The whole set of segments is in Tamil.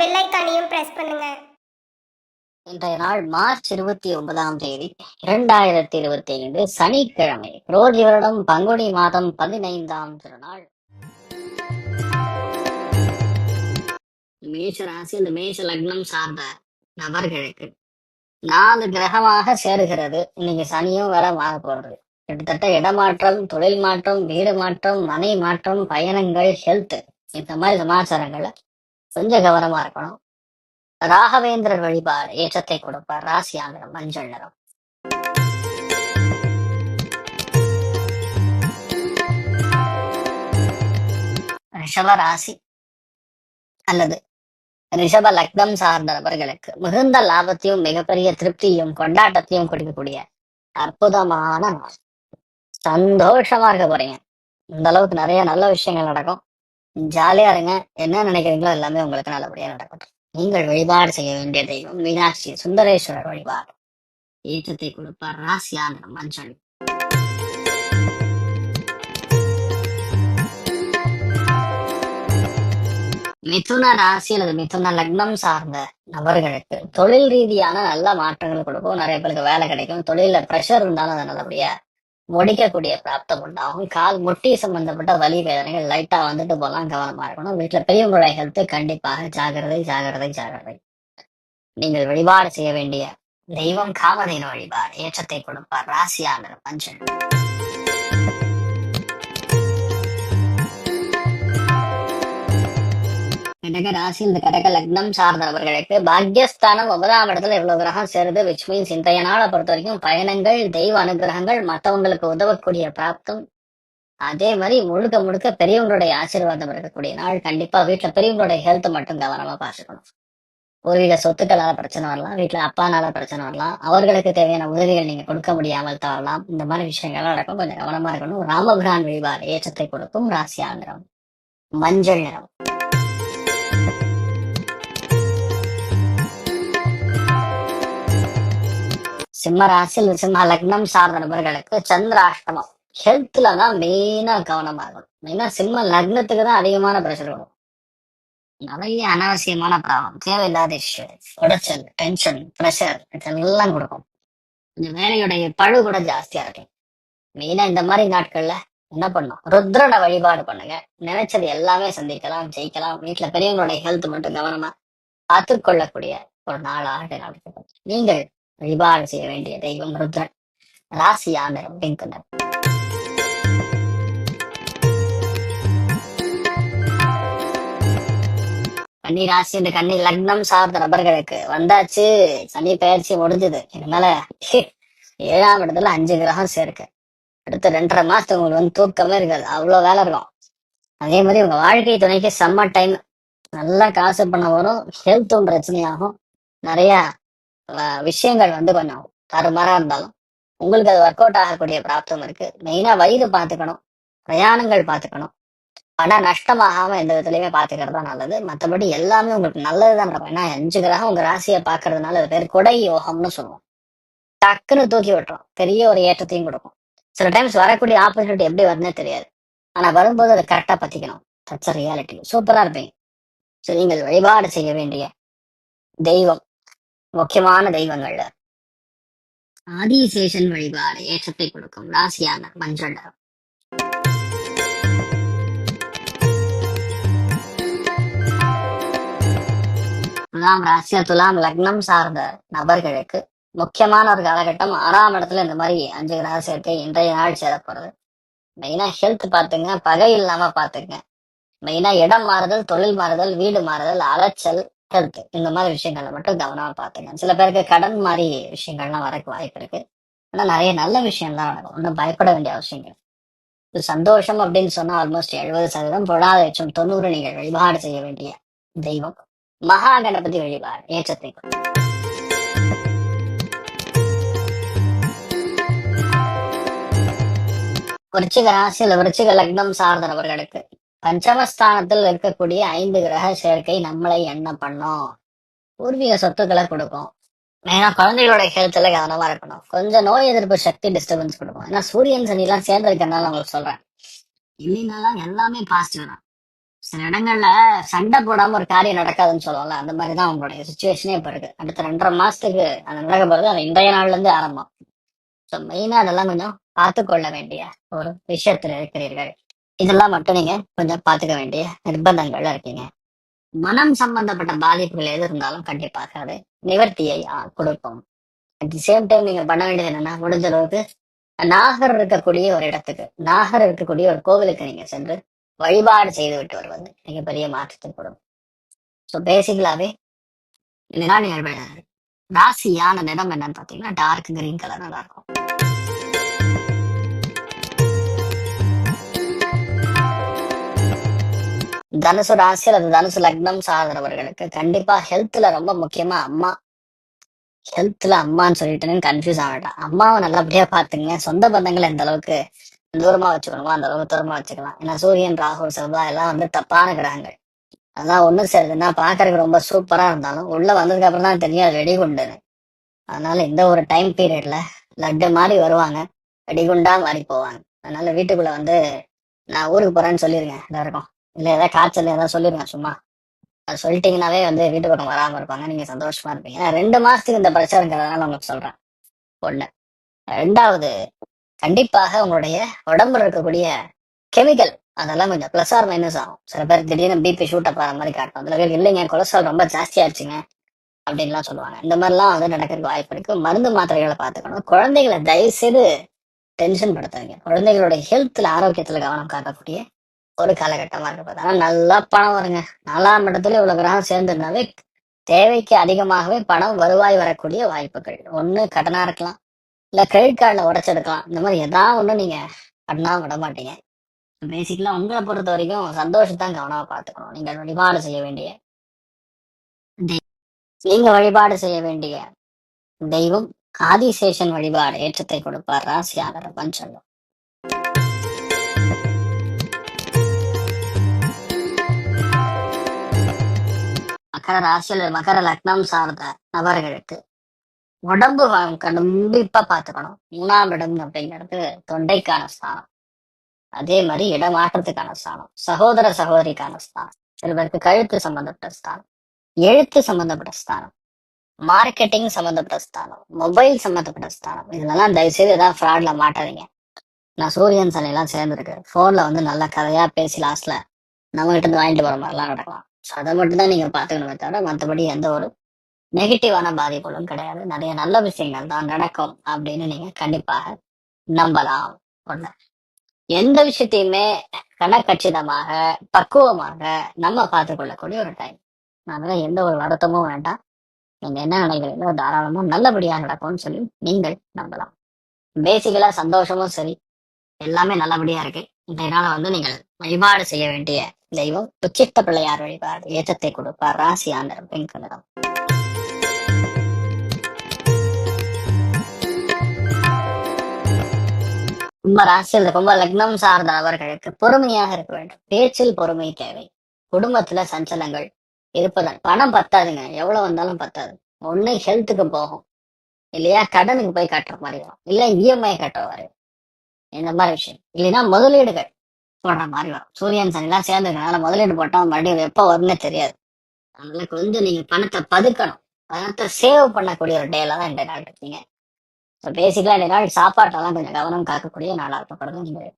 பெல் ஐக்கானையும் பிரஸ் பண்ணுங்க. இன்றைய நாள் மார்ச் இருபத்தி ஒன்பதாம் தேதி இரண்டாயிரத்தி இருபத்தி ஐந்து சனிக்கிழமை ரோஜி வருடம் பங்குனி மாதம் பதினைந்தாம் திருநாள். மேஷ ராசி இந்த மேஷ லக்னம் சார்ந்த நபர்களுக்கு நாலு கிரகமாக சேருகிறது. இன்னைக்கு சனியும் வர மாற போறது. கிட்டத்தட்ட இடமாற்றம் தொழில் மாற்றம் வீடு மாற்றம் மனை மாற்றம் பயணங்கள் ஹெல்த் இந்த மாதிரி சமாச்சாரங்களை கொஞ்சம் கவனமா இருக்கணும். ராகவேந்திரர் வழிபாடு ஏற்றத்தை கொடுப்பார். ராசியாந்திரம் மஞ்சள் நிறம். ரிஷப ராசி அல்லது ரிஷப லக்னம் சார்ந்த நபர்களுக்கு மிகுந்த லாபத்தையும் மிகப்பெரிய திருப்தியும் கொண்டாட்டத்தையும் கொடுக்கக்கூடிய அற்புதமான நாள். சந்தோஷமா இருக்க போறீங்க. இந்த அளவுக்கு நிறைய நல்ல விஷயங்கள் நடக்கும். ஜாலியா இருங்க. என்ன நினைக்கிறீங்களோ எல்லாமே உங்களுக்கு நல்லபடியா நடக்கும். நீங்கள் வழிபாடு செய்ய வேண்டிய தெய்வம் மீனாட்சி சுந்தரேஸ்வரர் வழிபாடு. ஏற்றத்தை கொடுப்பார் ராசியான மஞ்சள். மிதுன ராசி அல்லது மிதுன லக்னம் சார்ந்த நபர்களுக்கு தொழில் ரீதியான நல்ல மாற்றங்கள் கொடுக்கும். நிறைய பேருக்கு வேலை கிடைக்கும். தொழில ப்ரெஷர் இருந்தாலும் அதை நல்லபடியா முடிக்கக்கூடிய பிராப்தம் உண்டாகும். கால் முட்டி சம்பந்தப்பட்ட வலி வேதனைகள் லைட்டா வந்துட்டு போலாம் கவனமா இருக்கணும். வீட்டுல பெரியவங்களுடைய ஹெல்த் கண்டிப்பாக ஜாகிரதை ஜாகிரதை ஜாகிரதை. நீங்கள் வழிபாடு செய்ய வேண்டிய தெய்வம் காமதேனு வழிபாடு. ஏற்றத்தை கொடுப்பார். ராசியாளர் பஞ்சன் கடக ராசி இந்த கடக லக்னம் சார்ந்தவர்களுக்கு பாக்யஸ்தானம் ஒன்பதாம் இடத்துல இவ்வளவு கிரகம் சேருது விச் மீன்ஸ் இன்றைய நாளை பொறுத்த வரைக்கும் பயணங்கள் தெய்வ அனுகிரகங்கள் மற்றவங்களுக்கு உதவக்கூடிய பிராப்தம். அதே மாதிரி முழுக்க முழுக்க பெரியவங்களுடைய ஆசீர்வாதம் இருக்கக்கூடிய நாள். கண்டிப்பா வீட்டுல பெரியவங்களுடைய ஹெல்த் மட்டும் கவனமா பார்த்துக்கணும். பூர்வீக சொத்துக்களால பிரச்சனை வரலாம் வீட்டுல அப்பானால பிரச்சனை வரலாம் அவர்களுக்கு தேவையான உதவிகள் நீங்க கொடுக்க முடியாமல் தவறலாம் இந்த மாதிரி விஷயங்கள்லாம் நடக்கும். கொஞ்சம் கவனமா இருக்கணும். ராமபிரான் வழிபாடு ஏற்றத்தை கொடுக்கும். ராசியா நிறம் மஞ்சள் நிறம். சிம்ம ராசியில் சிம்ம லக்னம் சார்ந்த நபர்களுக்கு சந்திராஷ்டமம். ஹெல்த்ல தான் மெயினா கவனமா இருக்கணும். மெயினா சிம்ம லக்னத்துக்கு தான் அதிகமான பிரஷர் வரும். நிறைய அனாவசியமான ப்ராப்ளம் தேவையில்லாத இஷ்யூ உடைச்சல் டென்ஷன் ப்ரெஷர் இதெல்லாம் கொடுக்கும். கொஞ்சம் வேலையுடைய பழு கூட ஜாஸ்தியா இருக்கும். மெயினா இந்த மாதிரி நாட்கள்ல என்ன பண்ணும் ருத்ரனை வழிபாடு பண்ணுங்க. நினைச்சது எல்லாமே சந்திக்கலாம் ஜெயிக்கலாம். வீட்டுல பெரியவங்களுடைய ஹெல்த் மட்டும் கவனமா பார்த்துக்கொள்ளக்கூடிய ஒரு நாள் நடக்கும் நீங்கள் வழிபாடு செய்ய வேண்டிய தெய்வம் ருத்ரன். ராசியான பிங்க் கன்னி ராசி இந்த கன்னி லக்னம் சார்ந்த நபர்களுக்கு வந்தாச்சு. சனி பயிற்சி முடிஞ்சது. இதனால ஏழாம் இடத்துல அஞ்சு கிரகம் சேர்க்க. அடுத்த ரெண்டரை மாசத்துக்கு உங்களுக்கு வந்து தூக்கமே இருக்காது. அவ்வளவு வேலை இருக்கும். அதே மாதிரி உங்க வாழ்க்கை துணைக்கு செம்ம டைம் நல்லா காசு பண்ண வரும். ஹெல்த்தும் பிரச்சனையாகும். நிறைய விஷயங்கள் வந்து கொஞ்சம் தருமாறா இருந்தாலும் உங்களுக்கு அது ஒர்க் அவுட் ஆகக்கூடிய பிராப்தம் இருக்கு. மெயினா வயிறு பார்த்துக்கணும் பிரயாணங்கள் பார்த்துக்கணும் பண நஷ்டமாகாம எந்த விதத்துலயுமே பாத்துக்கிறது தான் நல்லது. மத்தபடி எல்லாமே உங்களுக்கு நல்லதுதான் நடக்கும் ஏன்னா அஞ்சு கிரகம் உங்க ராசியை பாக்குறதுனால அது பேர் கொடை யோகம்னு சொல்லுவோம். டக்குன்னு தூக்கி விட்டுரும். பெரிய ஒரு ஏற்றத்தையும் கொடுக்கும். சில டைம்ஸ் வரக்கூடிய ஆப்பர்ச்சுனிட்டி எப்படி வருதுன்னே தெரியாது. ஆனா வரும்போது அதை கரெக்டா பத்திக்கணும். தட்ஸ் ரியாலிட்டி சூப்பரா இருப்பீங்க. ஸோ நீங்கள் வழிபாடு செய்ய வேண்டிய தெய்வம். முக்கியமான தெய்வங்கள்ல. ஆதிசேஷன் வழிபாடு ஏற்றத்தை கொடுக்கும் ராசியான மஞ்சள் துலாம் ராசியா துலாம் லக்னம் சார்ந்த நபர்களுக்கு முக்கியமான ஒரு காலகட்டம் ஆறாம் இடத்துல இந்த மாதிரி அஞ்சு ராசியத்தை இன்றைய நாள் சேரப்படுது மெயினா ஹெல்த் பாத்துங்க பகை இல்லாம பாத்துங்க மெயினா இடம் மாறுதல் தொழில் மாறுதல் வீடு மாறுதல் அலைச்சல் ஹெல்த் இந்த மாதிரி விஷயங்களை மட்டும் கவனமா பாத்துங்க சில பேருக்கு கடன் மாதிரி விஷயங்கள்லாம் வரக்கு வாய்ப்பு இருக்கு. ஆனா நிறைய நல்ல விஷயம் தான் நடக்கும். ஒன்றும் பயப்பட வேண்டிய அவசியம் இல்லை இது சந்தோஷம் அப்படின்னு சொன்னா ஆல்மோஸ்ட் எழுபது சதவீதம் பொழாத லட்சம் தொண்ணூறு நீங்கள் வழிபாடு செய்ய வேண்டிய தெய்வம். மகா கணபதி வழிபாடு ஏற்றத்தை விருச்சிக ராசியில் விருச்சிக லக்னம் சார்ந்த நபர்களுக்கு பஞ்சமஸ்தானத்தில் இருக்கக்கூடிய ஐந்து கிரக சேர்க்கை நம்மளை என்ன பண்ணும்? பூர்வீக சொத்துக்களை கொடுக்கும் மெயினா குழந்தைகளோட ஹெல்த்ல கவனமா இருக்கணும். கொஞ்சம் நோய் எதிர்ப்பு சக்தி டிஸ்டர்பன்ஸ் கொடுக்கும் ஏன்னா சூரியன் சனி எல்லாம் சேர்ந்து இருக்கறனால உங்களுக்கு சொல்றேன். இல்லைனாலாம் எல்லாமே பாசிட்டிவ் தான். சில இடங்கள்ல சண்டை போடாம ஒரு காரியம் நடக்காதுன்னு சொல்லுவோம்ல அந்த மாதிரிதான் உங்களுடைய சுச்சுவேஷனே இப்ப இருக்கு. அடுத்த ரெண்டரை மாசத்துக்கு அது நடக்க போறது அது இன்றைய நாள்ல இருந்து ஆரம்பம் ஸோ மெயினா அதெல்லாம் கொஞ்சம் பார்த்து கொள்ள வேண்டிய ஒரு விஷயத்துல இருக்கிறீர்கள். இதெல்லாம் மட்டும் நீங்க கொஞ்சம் பார்த்துக்க வேண்டிய நிர்பந்தங்கள்ல இருக்கீங்க. மனம் சம்பந்தப்பட்ட பாதிப்புகள் எது இருந்தாலும் கண்டிப்பாக அது நிவர்த்தியை ஆ, கொடுக்கும். அட் தி சேம் டைம் நீங்க பண்ண வேண்டியது என்னன்னா முடிஞ்ச அளவுக்கு நாகர் இருக்கக்கூடிய ஒரு இடத்துக்கு நாகர் இருக்கக்கூடிய ஒரு கோவிலுக்கு நீங்க சென்று வழிபாடு செய்து விட்டு வருவது மிகப்பெரிய மாற்றத்தை கொடுக்கும். ஸோ பேசிக்கலாவே இதுதான் நீங்கள் ராசியான நிறம் என்னன்னு பார்த்தீங்கன்னா டார்க் கிரீன் கலர் நல்லா இருக்கும். தனுசு ராசி அல்லது தனுசு லக்னம் சாதனவர்களுக்கு கண்டிப்பா ஹெல்த்ல ரொம்ப முக்கியமா அம்மா. ஹெல்த்ல அம்மான்னு சொல்லிட்டேன்னு கன்ஃபியூஸ் ஆக அம்மாவை நல்லபடியா பாத்துங்க சொந்த பந்தங்களை எந்த அளவுக்கு தூரமா வச்சுக்கணுமோ அந்த அளவுக்கு தூரமா வச்சுக்கலாம். ஏன்னா சூரியன் ராகு செவ்வாய் எல்லாம் வந்து தப்பான கிரகங்கள். அதான் ஒண்ணு சேருதுன்னா பாக்குறதுக்கு ரொம்ப சூப்பரா இருந்தாலும் உள்ள வந்ததுக்கு அப்புறம் தான் தெரியும் ரெடி வெடிகுண்டுன்னு. அதனால இந்த ஒரு டைம் பீரியட்ல லட்டு மாதிரி வருவாங்க. வெடிகுண்டா மாறி போவாங்க. அதனால வீட்டுக்குள்ள வந்து நான் ஊருக்கு போறேன்னு சொல்லிருங்க எல்லாருக்கும். இல்ல ஏதாவது காய்ச்சல் ஏதாவது சொல்லிருங்க சும்மா. அது சொல்லிட்டீங்கன்னாவே வந்து வீட்டு பக்கம் வராம இருப்பாங்க நீங்க சந்தோஷமா இருப்பீங்க. ஏன்னா ரெண்டு மாசத்துக்கு இந்த பிரச்சனைங்கிறதுனால உங்களுக்கு சொல்றேன். ஒண்ணு. ரெண்டாவது கண்டிப்பாக உங்களுடைய உடம்புல இருக்கக்கூடிய கெமிக்கல் அதெல்லாம் கொஞ்சம் பிளஸ் ஆர் மைனஸ் ஆகும். சில பேர் திடீர்னு பிபி ஷூட் அப் ஆகிற மாதிரி காட்டும். அதில் பேர் இல்லைங்க கொலஸ்ட்ரால் ரொம்ப ஜாஸ்தி ஆயிடுச்சுங்க அப்படின்லாம் சொல்லுவாங்க. இந்த மாதிரிலாம் வந்து நடக்கிறதுக்கு வாய்ப்பு இருக்கு. மருந்து மாத்திரைகளை பார்த்துக்கணும். குழந்தைகளை தயவு செய்து டென்ஷன் படுத்தாதீங்க. குழந்தைகளோட ஹெல்த்ல ஆரோக்கியத்துல கவனம் காட்டக்கூடிய ஒரு காலகட்டமா இருக்கு ஆனா நல்லா பணம் வருங்க. நாலாம் இடத்துல இவ்வளவு கிரகம் சேர்ந்துருந்தாவே தேவைக்கு அதிகமாகவே பணம் வருவாய் வரக்கூடிய வாய்ப்புகள். ஒண்ணு கடனா இருக்கலாம். இல்ல கிரெடிட் கார்டில் உடைச்செடுக்கலாம் இந்த மாதிரி எதாவது ஒண்ணு நீங்க கடனா விட மாட்டீங்க. பேசிக்கலா உங்களை பொறுத்த வரைக்கும் சந்தோஷத்தான் கவனமா பார்த்துக்கணும். நீங்கள் வழிபாடு செய்ய வேண்டிய நீங்க வழிபாடு செய்ய வேண்டிய தெய்வம் ஆதிசேஷன் வழிபாடு ஏற்றத்தை கொடுப்பார் ராசியாளர் சொல்லும். மகர ராசியில் மகர லக்னம் சார்ந்த நபர்களுக்கு உடம்பு கண்டிப்பா பார்த்துக்கணும். மூணாம் இடம் அப்படிங்கிறது தொண்டைக்கான ஸ்தானம். அதே மாதிரி இடமாற்றத்துக்கான ஸ்தானம். சகோதர சகோதரிக்கான ஸ்தானம். சிலருக்கு கழுத்து சம்பந்தப்பட்ட ஸ்தானம். எழுத்து சம்பந்தப்பட்ட ஸ்தானம். மார்க்கெட்டிங் சம்பந்தப்பட்ட ஸ்தானம். மொபைல் சம்பந்தப்பட்ட ஸ்தானம். இதுலலாம் தயவு செய்து ஃப்ராட்ல மாட்டாதீங்க. நான் சூரியன் சனையெல்லாம் சேர்ந்துருக்கு. போன்ல வந்து நல்ல கதையா பேசி லாஸ்ட்ல நம்ம கிட்ட இருந்து வாங்கிட்டு போற மாதிரிலாம் நடக்கலாம். ஸோ அதை மட்டும் தான் நீங்க பாத்துக்கணுமே தவிர மற்றபடி எந்த ஒரு நெகட்டிவான பாதிப்புகளும் கிடையாது. நிறைய நல்ல விஷயங்கள் தான் நடக்கும் அப்படின்னு நீங்க கண்டிப்பாக நம்பலாம். ஒண்ணு. எந்த விஷயத்தையுமே கணக்கச்சிதமாக பக்குவமாக நம்ம பார்த்து கொள்ளக்கூடிய ஒரு டைம் அதனால எந்த ஒரு வருத்தமும் வேண்டாம். நீங்க என்ன நினைக்கிறீங்களோ தாராளமா நல்லபடியா நடக்கும்னு சொல்லி நீங்கள் நம்பலாம். பேசிக்கலா சந்தோஷமும் சரி. எல்லாமே நல்லபடியா இருக்கு. இதனால வந்து நீங்கள் வழிபாடு செய்ய வேண்டிய தெய்வம் உச்சித்த பிள்ளையார் வழிபாடு ஏற்றத்தை கொடுப்பார் ராசி ஆண்டர் பெண்களிடம் கும்ப ராசியில் கும்ப லக்னம் சார்ந்த அவர்களுக்கு பொறுமையாக இருக்க வேண்டும். பேச்சில் பொறுமை தேவை. குடும்பத்துல சஞ்சலங்கள் இருப்பதால் பணம் பத்தாதுங்க. எவ்வளவு வந்தாலும் பத்தாது. ஒண்ணு ஹெல்த்துக்கு போகும். இல்லையா? கடனுக்கு போய் கட்டுற மாதிரி வரும். இல்ல இஎம்ஐ கட்டுற மாதிரி இந்த மாதிரி விஷயம். இல்லைன்னா முதலீடுகள். போடுற மாதிரி வரும். சூரியன் சனிலாம் சேர்ந்துருக்கனால முதலீடு போட்டால் மறுபடியும் எப்போ வரும்னே தெரியாது. அதனால வந்து நீங்க பணத்தை பதுக்கணும். பணத்தை சேவ் பண்ணக்கூடிய ஒரு டேல தான் இந்த நாள் இருக்கீங்க. ஸோ பேசிக்கலாக இந்த நாள் சாப்பாட்டெல்லாம் கொஞ்சம் கவனம் காக்கக்கூடிய நாளாக இருக்கப்படுது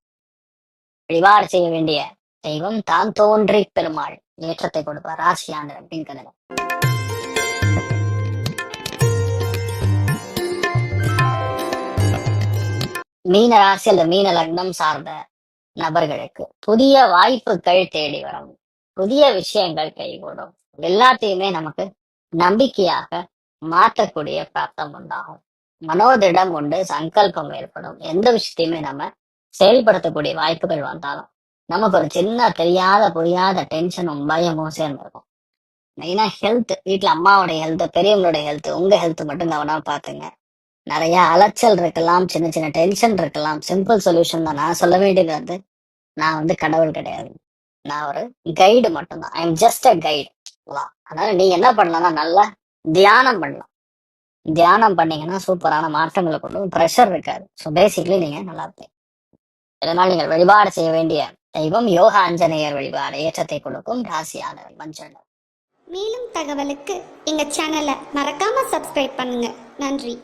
வழிபாடு செய்ய வேண்டிய தெய்வம் தான் தோன்றி பெருமாள். ஏற்றத்தை கொடுப்பார். ராசியாண்டு அப்படின்னு மீன ராசி அல்லது மீன லக்னம் சார்ந்த நபர்களுக்கு புதிய வாய்ப்புகள் தேடி வரும். புதிய விஷயங்கள் கைகூடும். எல்லாத்தையுமே நமக்கு நம்பிக்கையாக மாற்றக்கூடிய பிராப்தம் உண்டாகும். மனோதிடம் உண்டு சங்கல்பம் ஏற்படும். எந்த விஷயத்தையுமே நம்ம செயல்படுத்தக்கூடிய வாய்ப்புகள் வந்தாலும் நமக்கு ஒரு சின்ன தெரியாத புரியாத டென்ஷனும் பயமும் சேர்ந்திருக்கும். மெயினா ஹெல்த் வீட்டுல அம்மாவுடைய ஹெல்த் பெரியவங்களோட ஹெல்த் உங்க ஹெல்த் மட்டும் கவனமா பாத்துங்க நிறைய அலைச்சல் இருக்கலாம் சின்ன சின்ன டென்ஷன் இருக்கலாம். சிம்பிள் சொல்யூஷன் தான். நான் சொல்ல வேண்டியது வந்து நான் வந்து கடவுள் கிடையாது. நான் ஒரு கைடு மட்டும்தான். I am just a guide அதனால நீங்க என்ன பண்ணலாம்னா நல்லா தியானம் பண்ணலாம். தியானம் பண்ணீங்கன்னா சூப்பரான மாற்றங்களை கொண்டு ப்ரெஷர் இருக்காது. ஸோ பேசிக்கலி நீங்க நல்லா இருப்பீங்க. இதனால் நீங்கள் வழிபாடு செய்ய வேண்டிய தெய்வம் யோகா ஆஞ்சநேயர் வழிபாடு. ஏற்றத்தை கொடுக்கும் ராசியாளர் மஞ்சள். மேலும் தகவலுக்கு எங்கள் சேனலை மறக்காம சப்ஸ்கிரைப் பண்ணுங்க. நன்றி.